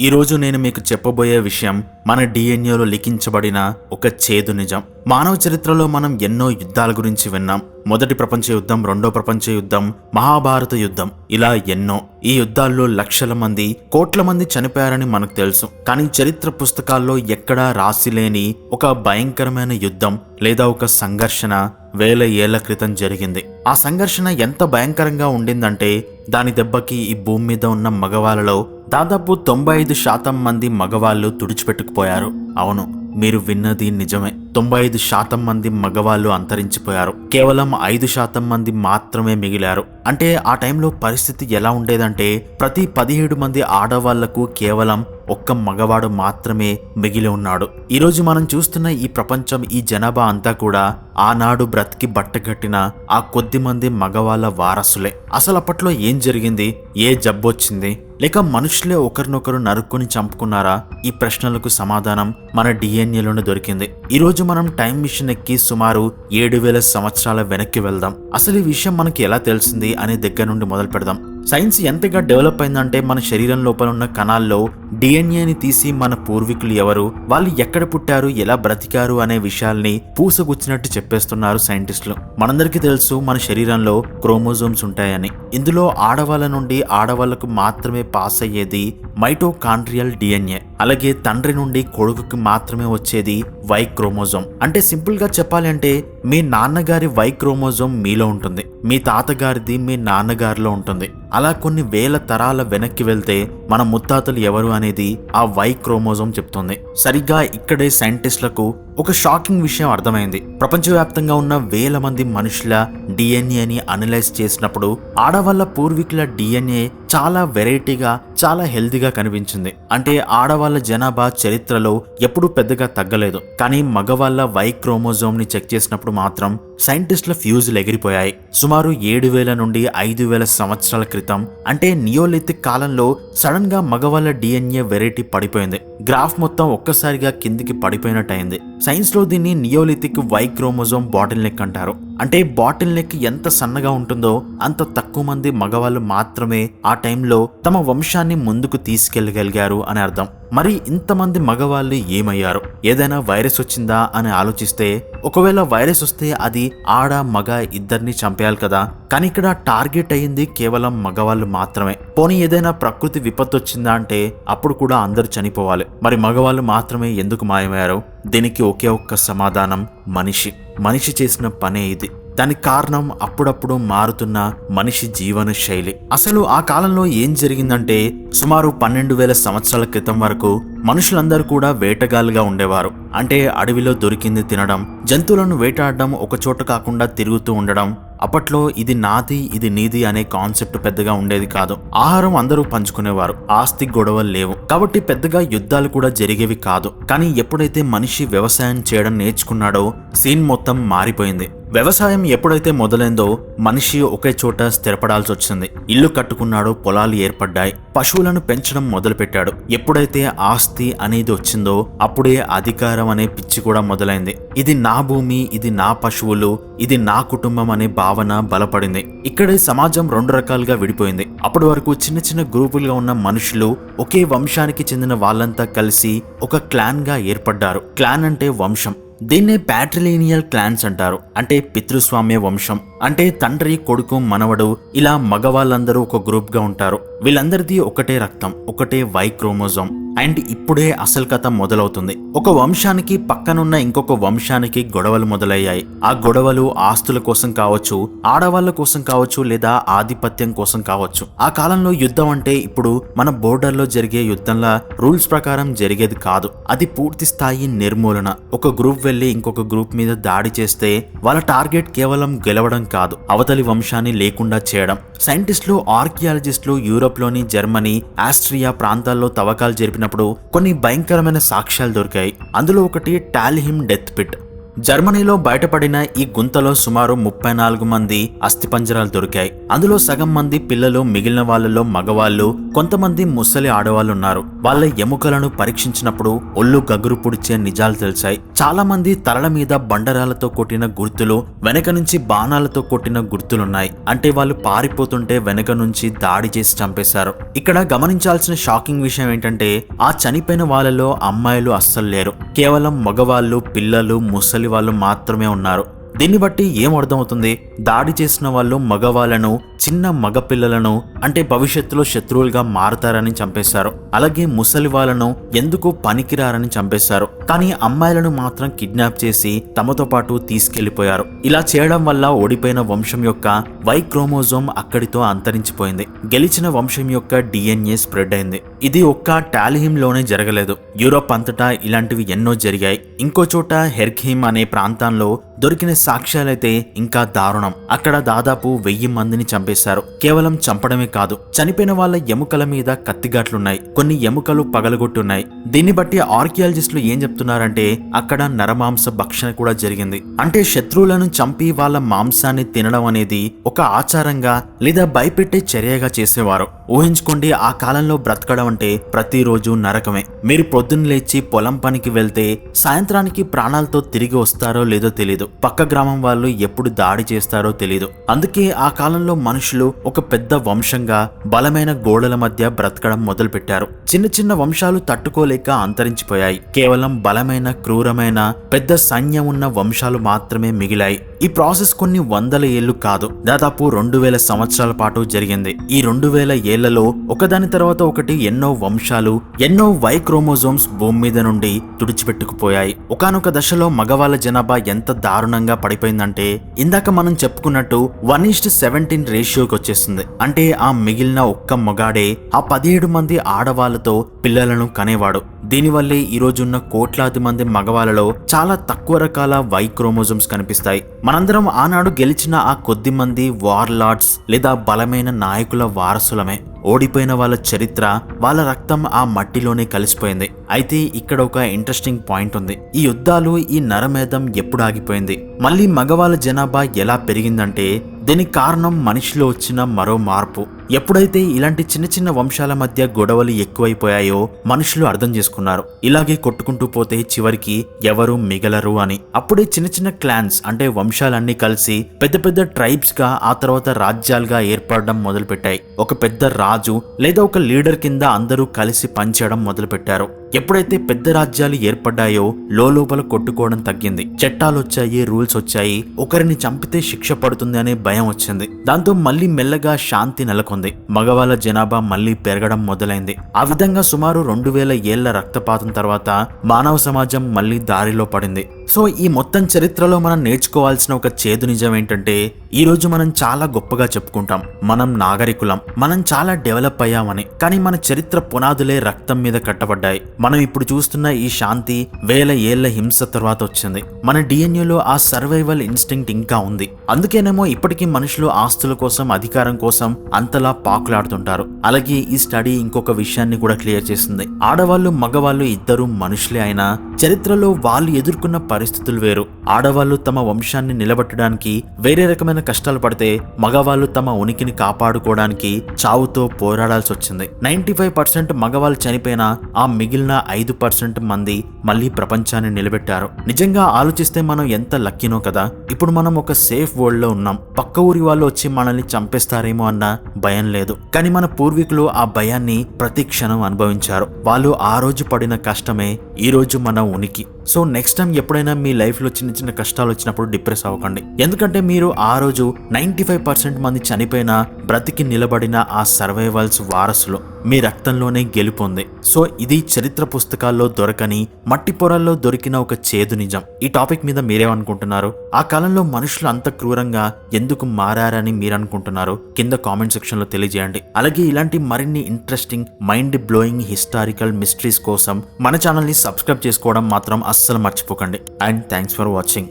ఈరోజు నేను మీకు చెప్పబోయే విషయం మన డిఎన్ఏలో లిఖించబడిన ఒక చేదు నిజం. మానవ చరిత్రలో మనం ఎన్నో యుద్ధాల గురించి విన్నాం. మొదటి ప్రపంచ యుద్ధం రెండో ప్రపంచ యుద్ధం మహాభారత యుద్ధం ఇలా ఎన్నో. ఈ యుద్ధాల్లో లక్షల మంది కోట్ల మంది చనిపోయారని మనకు తెలుసు. కానీ చరిత్ర పుస్తకాల్లో ఎక్కడా రాసిలేని ఒక భయంకరమైన యుద్ధం లేదా ఒక సంఘర్షణ వేల ఏళ్ళ క్రితం జరిగింది. ఆ సంఘర్షణ ఎంత భయంకరంగా ఉండిందంటే దాని దెబ్బకి ఈ భూమి మీద ఉన్న మగవాళ్ళలో దాదాపు తొంభై ఐదు శాతం మంది మగవాళ్ళు తుడిచిపెట్టుకుపోయారు. అవును మీరు విన్నది నిజమే. తొంభై ఐదు శాతం మంది మగవాళ్ళు అంతరించిపోయారు. కేవలం ఐదు శాతం మంది మాత్రమే మిగిలారు. అంటే ఆ టైంలో పరిస్థితి ఎలా ఉండేదంటే ప్రతి పదిహేడు మంది ఆడవాళ్ళకు కేవలం ఒక్క మగవాడు మాత్రమే మిగిలి ఉన్నాడు. ఈరోజు మనం చూస్తున్న ఈ ప్రపంచం ఈ జనాభా అంతా కూడా ఆనాడు బ్రతికి బట్టగట్టిన ఆ కొద్ది మంది మగవాళ్ళ వారసులే. అసలు అప్పట్లో ఏం జరిగింది? ఏ జబ్బొచ్చింది లేక మనుషులే ఒకరినొకరు నరుక్కొని చంపుకున్నారా? ఈ ప్రశ్నలకు సమాధానం మన డిఎన్ఏలోనే దొరికింది. ఈరోజు మనం టైం మిషన్ ఎక్కి సుమారు ఏడు వేల సంవత్సరాల వెనక్కి వెళ్దాం. అసలు ఈ విషయం మనకి ఎలా తెలిసింది అనే దగ్గర నుండి మొదలు పెడదాం సైన్స్ ఎంతగా డెవలప్ అయిందంటే మన శరీరం లోపల ఉన్న కణాల్లో డిఎన్ఏని తీసి మన పూర్వీకులు ఎవరు వాళ్ళు ఎక్కడ పుట్టారు ఎలా బ్రతికారు అనే విషయాల్ని పూసగుచ్చినట్టు చెప్పేస్తున్నారు సైంటిస్టులు. మనందరికీ తెలుసు మన శరీరంలో క్రోమోజోమ్స్ ఉంటాయని. ఇందులో ఆడవాళ్ళ నుండి ఆడవాళ్ళకు మాత్రమే పాస్ అయ్యేది మైటోకాండ్రియల్ డిఎన్ఏ అలాగే తండ్రి నుండి కొడుకుకి మాత్రమే వచ్చేది వై క్రోమోజోమ్. అంటే సింపుల్గా మీ నాన్నగారి వై క్రోమోజోమ్ మీలో ఉంటుంది. మీ తాతగారిది మీ నాన్నగారిలో ఉంటుంది. అలా కొన్ని వేల తరాల వెనక్కి వెళ్తే మన ముత్తాతలు ఎవరు అనేది ఆ వై క్రోమోజోమ్ చెప్తుంది. సరిగ్గా ఇక్కడే సైంటిస్టులకు ఒక షాకింగ్ విషయం అర్థమైంది. ప్రపంచవ్యాప్తంగా ఉన్న వేల మంది మనుషుల డిఎన్ఏని అనలైజ్ చేసినప్పుడు ఆడవాళ్ళ పూర్వీకుల డిఎన్ఏ చాలా వెరైటీగా చాలా హెల్దీగా కనిపించింది. అంటే ఆడవాళ్ళ జనాభా చరిత్రలో ఎప్పుడూ పెద్దగా తగ్గలేదు. కానీ మగవాళ్ళ వై క్రోమోజోమ్ని చెక్ చేసినప్పుడు మాత్రం సైంటిస్టుల ఫ్యూజులు ఎగిరిపోయాయి. సుమారు ఏడు వేల నుండి ఐదు వేల సంవత్సరాల క్రితం అంటే నియోలిథిక్ కాలంలో సడన్గా మగవాళ్ళ డిఎన్ఏ వెరైటీ పడిపోయింది. గ్రాఫ్ మొత్తం ఒక్కసారిగా కిందికి పడిపోయినట్టయింది. సైన్స్లో దీన్ని neolithic Y chromosome bottle neck అంటారు. అంటే బాటిల్ నెక్ ఎంత సన్నగా ఉంటుందో అంత తక్కువ మంది మగవాళ్ళు మాత్రమే ఆ టైంలో తమ వంశాన్ని ముందుకు తీసుకెళ్ళగలిగారు అని అర్థం. మరి ఇంతమంది మగవాళ్ళు ఏమయ్యారు? ఏదైనా వైరస్ వచ్చిందా అని ఆలోచిస్తే ఒకవేళ వైరస్ వస్తే అది ఆడ మగ ఇద్దరిని చంపేయాలి కదా. కానీ ఇక్కడ టార్గెట్ అయ్యింది కేవలం మగవాళ్ళు మాత్రమే. పోనీ ఏదైనా ప్రకృతి విపత్తు వచ్చిందా అంటే అప్పుడు కూడా అందరూ చనిపోవాలి. మరి మగవాళ్ళు మాత్రమే ఎందుకు మాయమయ్యారు? దీనికి ఒకే ఒక్క సమాధానం మనిషి. మనిషి చేసిన పనే ఇది. దానికి కారణం అప్పుడప్పుడు మారుతున్న మనిషి జీవన శైలి. అసలు ఆ కాలంలో ఏం జరిగిందంటే సుమారు పన్నెండు వేల సంవత్సరాల క్రితం వరకు మనుషులందరూ కూడా వేటగాళ్ళుగా ఉండేవారు. అంటే అడవిలో దొరికింది తినడం జంతువులను వేటాడడం ఒక చోట కాకుండా తిరుగుతూ ఉండడం. అప్పట్లో ఇది నాది ఇది నీది అనే కాన్సెప్ట్ పెద్దగా ఉండేది కాదు. ఆహారం అందరూ పంచుకునేవారు. ఆస్తి గొడవలు లేవు. కాబట్టి పెద్దగా యుద్ధాలు కూడా జరిగేవి కాదు. కానీ ఎప్పుడైతే మనిషి వ్యవసాయం చేయడం నేర్చుకున్నాడో సీన్ మొత్తం మారిపోయింది. వ్యవసాయం ఎప్పుడైతే మొదలైందో మనిషి ఒకే చోట స్థిరపడాల్సి వచ్చింది. ఇల్లు కట్టుకున్నాడు పొలాలు ఏర్పడ్డాయి పశువులను పెంచడం మొదలుపెట్టాడు. ఎప్పుడైతే ఆస్తి అనేది వచ్చిందో అప్పుడే అధికారం అనే పిచ్చి కూడా మొదలైంది. ఇది నా భూమి ఇది నా పశువులు ఇది నా కుటుంబం అనే భావన బలపడింది. ఇక్కడే సమాజం రెండు రకాలుగా విడిపోయింది. అప్పటి వరకు చిన్న చిన్న గ్రూపులుగా ఉన్న మనుషులు ఒకే వంశానికి చెందిన వాళ్ళంతా కలిసి ఒక క్లాన్గా ఏర్పడ్డారు. క్లాన్ అంటే వంశం. దీన్నే ప్యాట్రిలీనియల్ క్లాన్స్ అంటారు. అంటే పితృస్వామ్య వంశం. అంటే తండ్రి కొడుకు మనవడు ఇలా మగవాళ్ళందరూ ఒక గ్రూప్గా ఉంటారు. వీళ్ళందరిది ఒకటే రక్తం ఒకటే వై క్రోమోజోమ్. అండ్ ఇప్పుడే అసలు కథ మొదలవుతుంది. ఒక వంశానికి పక్కనున్న ఇంకొక వంశానికి గొడవలు మొదలయ్యాయి. ఆ గొడవలు ఆస్తుల కోసం కావచ్చు ఆడవాళ్ళ కోసం కావచ్చు లేదా ఆధిపత్యం కోసం కావచ్చు. ఆ కాలంలో యుద్ధం అంటే ఇప్పుడు మన బోర్డర్లో జరిగే యుద్ధంలా రూల్స్ ప్రకారం జరిగేది కాదు. అది పూర్తి స్థాయి నిర్మూలన. ఒక గ్రూప్ వెళ్ళి ఇంకొక గ్రూప్ మీద దాడి చేస్తే వాళ్ళ టార్గెట్ కేవలం గెలవడం కాదు అవతలి వంశాన్ని లేకుండా చేయడం. సైంటిస్టులు ఆర్కియాలజిస్టులు యూరోప్లోని జర్మనీ ఆస్ట్రియా ప్రాంతాల్లో తవ్వకాలు జరిపినప్పుడు కొన్ని భయంకరమైన సాక్ష్యాలు దొరికాయి. అందులో ఒకటి టాలిహిమ్ డెత్ పిట్. జర్మనీలో బయటపడిన ఈ గుంతలో సుమారు ముప్పై నాలుగు మంది అస్థిపంజరాలు దొరికాయి. అందులో సగం మంది పిల్లలు మిగిలిన వాళ్ళలో మగవాళ్ళు కొంతమంది ముసలి ఆడవాళ్ళు ఉన్నారు వాళ్ళ ఎముకలను పరీక్షించినప్పుడు ఒళ్ళు గగురు పుడిచే నిజాలు తెలిసాయి. చాలా మంది తలల మీద బండరాలతో కొట్టిన గుర్తులు వెనక నుంచి బాణాలతో కొట్టిన గుర్తులున్నాయి. అంటే వాళ్ళు పారిపోతుంటే వెనక నుంచి దాడి చేసి చంపేశారు. ఇక్కడ గమనించాల్సిన షాకింగ్ విషయం ఏంటంటే ఆ చనిపోయిన వాళ్ళలో అమ్మాయిలు అస్సలు లేరు. కేవలం మగవాళ్ళు పిల్లలు ముసలి వాళ్ళు మాత్రమే ఉన్నారు. దీన్ని బట్టి ఏం అర్థమవుతుంది? దాడి చేసిన వాళ్ళు మగవాళ్ళను చిన్న మగ పిల్లలను అంటే భవిష్యత్తులో శత్రువులుగా మారతారని చంపేశారు. అలాగే ముసలి వాళ్ళను ఎందుకు పనికిరారని చంపేశారు. కానీ అమ్మాయిలను మాత్రం కిడ్నాప్ చేసి తమతో పాటు తీసుకెళ్ళిపోయారు. ఇలా చేయడం వల్ల ఓడిపోయిన వంశం యొక్క వై క్రోమోజోమ్ అక్కడితో అంతరించిపోయింది. గెలిచిన వంశం యొక్క డిఎన్ఏ స్ప్రెడ్ అయింది. ఇది ఒక్క టాలిహిమ్లోనే జరగలేదు. యూరోప్ అంతటా ఇలాంటివి ఎన్నో జరిగాయి. ఇంకో చోట హెర్ఖిమ్ అనే ప్రాంతంలో దొరికిన సాక్ష్యాలైతే ఇంకా దారుణం. అక్కడ దాదాపు వెయ్యి మందిని చంపేశారు. కేవలం చంపడమే కాదు చనిపోయిన వాళ్ళ ఎముకల మీద కత్తిగాట్లున్నాయి. కొన్ని ఎముకలు పగలగొట్టున్నాయి. దీన్ని బట్టి ఆర్కియాలజిస్టులు ఏం చెప్తున్నారంటే అక్కడ నరమాంస భక్షణ కూడా జరిగింది. అంటే శత్రువులను చంపి వాళ్ళ మాంసాన్ని తినడం అనేది ఒక ఆచారంగా లేదా భయపెట్టే చర్యగా చేసేవారు. ఊహించుకోండి ఆ కాలంలో బ్రతకడం అంటే ప్రతిరోజు నరకమే. మీరు పొద్దున్న లేచి పొలం పనికి వెళ్తే సాయంత్రానికి ప్రాణాలతో తిరిగి వస్తారో లేదో తెలియదు పక్క గ్రామం వాళ్ళు ఎప్పుడు దాడి చేస్తారో తెలియదు అందుకే ఆ కాలంలో మనుషులు ఒక పెద్ద వంశంగా బలమైన గోడల మధ్య బ్రతకడం మొదలుపెట్టారు. చిన్న చిన్న వంశాలు తట్టుకోలేక అంతరించిపోయాయి. కేవలం బలమైన క్రూరమైన పెద్ద సైన్యం ఉన్న వంశాలు మాత్రమే మిగిలాయి. ఈ ప్రాసెస్ కొన్ని వందల ఏళ్ళు కాదు. దాదాపు రెండు వేల సంవత్సరాల పాటు జరిగింది. ఈ రెండు వేల ఏళ్ళలో ఒకదాని తర్వాత ఒకటి ఎన్నో వంశాలు ఎన్నో వై క్రోమోజోమ్స్ భూమి మీద నుండి తుడిచిపెట్టుకుపోయాయి. ఒకానొక దశలో మగవాళ్ళ జనాభా ఎంత దారుణంగా పడిపోయిందంటే ఇందాక మనం చెప్పుకున్నట్టు వన్ ఈస్ట్ సెవెంటీన్ రేషియోకి వచ్చేస్తుంది. అంటే ఆ మిగిలిన ఒక్క మగాడే ఆ పదిహేడు మంది ఆడవాళ్ళతో పిల్లలను కనేవాడు. దీనివల్లే ఈ రోజున్న కోట్లాది మంది మగవాళ్ళలో చాలా తక్కువ రకాల వై క్రోమోజోమ్స్ కనిపిస్తాయి. మనందరం ఆనాడు గెలిచిన ఆ కొద్ది మంది వార్లార్డ్స్ లేదా బలమైన నాయకుల వారసులమే. ఓడిపోయిన వాళ్ళ చరిత్ర వాళ్ళ రక్తం ఆ మట్టిలోనే కలిసిపోయింది. అయితే ఇక్కడ ఒక ఇంట్రెస్టింగ్ పాయింట్ ఉంది. ఈ యుద్ధాలు ఈ నరమేధం ఎప్పుడు ఆగిపోయింది? మళ్ళీ మగవాళ్ళ జనాభా ఎలా పెరిగిందంటే దీనికి కారణం మనిషిలో వచ్చిన మరో మార్పు. ఎప్పుడైతే ఇలాంటి చిన్న చిన్న వంశాల మధ్య గొడవలు ఎక్కువైపోయాయో మనుషులు అర్థం చేసుకున్నారు. ఇలాగే కొట్టుకుంటూ పోతే చివరికి ఎవరు మిగలరు అని. అప్పుడే చిన్న చిన్న క్లాన్స్ అంటే వంశాలన్నీ కలిసి పెద్ద పెద్ద ట్రైబ్స్గా ఆ తర్వాత రాజ్యాలుగా ఏర్పడడం మొదలుపెట్టాయి. ఒక పెద్ద రాజు లేదా ఒక లీడర్ కింద అందరూ కలిసి పనిచేయడం మొదలుపెట్టారు. ఎప్పుడైతే పెద్ద రాజ్యాలు ఏర్పడ్డాయో లోపల కొట్టుకోవడం తగ్గింది. చట్టాలు వచ్చాయి రూల్స్ వచ్చాయి ఒకరిని చంపితే శిక్ష పడుతుంది అనే భయం వచ్చింది. దాంతో మళ్ళీ మెల్లగా శాంతి నెలకొంది. మగవాళ్ళ జనాభా మళ్ళీ పెరగడం మొదలైంది. ఆ విధంగా సుమారు రెండు వేల ఏళ్ళ రక్తపాతం తర్వాత మానవ సమాజం మళ్ళీ దారిలో పడింది. సో ఈ మొత్తం చరిత్రలో మనం నేర్చుకోవాల్సిన ఒక చేదు నిజం ఏంటంటే ఈ రోజు మనం చాలా గొప్పగా చెప్పుకుంటాం. మనం నాగరికులం. మనం చాలా డెవలప్ అయ్యామని. కానీ మన చరిత్ర పునాదులే రక్తం మీద కట్టబడ్డాయి. మనం ఇప్పుడు చూస్తున్న ఈ శాంతి వేల ఏళ్ళ హింస తర్వాత వచ్చింది. మన డిఎన్ఏలో ఆ సర్వైవల్ ఇన్స్టింక్ట్ ఇంకా ఉంది. అందుకేనేమో ఇప్పటికీ మనుషులు ఆస్తుల కోసం అధికారం కోసం అంతలా పాకులాడుతుంటారు. అలాగే ఈ స్టడీ ఇంకొక విషయాన్ని కూడా క్లియర్ చేస్తుంది ఆడవాళ్ళు మగవాళ్ళు ఇద్దరు మనుషులే అయినా చరిత్రలో వాళ్ళు ఎదుర్కొన్న పరిస్థితులు వేరు. ఆడవాళ్ళు తమ వంశాన్ని నిలబెట్టడానికి వేరే రకమైన కష్టాలు పడితే మగవాళ్ళు తమ ఉనికిని కాపాడుకోవడానికి చావుతో పోరాడాల్సి వచ్చింది నైన్టీ ఫైవ్ పర్సెంట్ మగవాళ్ళు చనిపోయినా ఆ మిగిలిన ఐదు పర్సెంట్ మంది మళ్ళీ ప్రపంచాన్ని నిలబెట్టారు. నిజంగా ఆలోచిస్తే మనం ఎంత లక్కీనో కదా. ఇప్పుడు మనం ఒక సేఫ్ వరల్డ్లో ఉన్నాం. పక్క ఊరి వాళ్ళు వచ్చి మనల్ని చంపేస్తారేమో అన్న భయం లేదు. కానీ మన పూర్వీకులు ఆ భయాన్ని ప్రతి క్షణం అనుభవించారు. వాళ్ళు ఆ రోజు పడిన కష్టమే ఈరోజు మన ఉనికి. సో నెక్స్ట్ టైం ఎప్పుడైనా మీ లైఫ్లో చిన్న చిన్న కష్టాలు వచ్చినప్పుడు డిప్రెస్ అవ్వకండి. ఎందుకంటే మీరు ఆ రోజు నైంటీ ఫైవ్ పర్సెంట్ మంది చనిపోయిన బ్రతికి నిలబడిన ఆ సర్వైవల్స్ వారసులు మీ రక్తంలోనే గెలుపొంది. సో ఇది చరిత్ర పుస్తకాల్లో దొరకని మట్టి పొరల్లో దొరికిన ఒక చేదు నిజం. ఈ టాపిక్ మీద మీరేమనుకుంటున్నారు? ఆ కాలంలో మనుషులు అంత క్రూరంగా ఎందుకు మారారని మీరు అనుకుంటున్నారు కింద కామెంట్ సెక్షన్లో తెలియజేయండి. అలాగే ఇలాంటి మరిన్ని interesting mind blowing historical mysteries కోసం మన ఛానల్ని సబ్స్క్రైబ్ చేసుకోవడం మాత్రం అస్సలు మర్చిపోకండి. And thanks for watching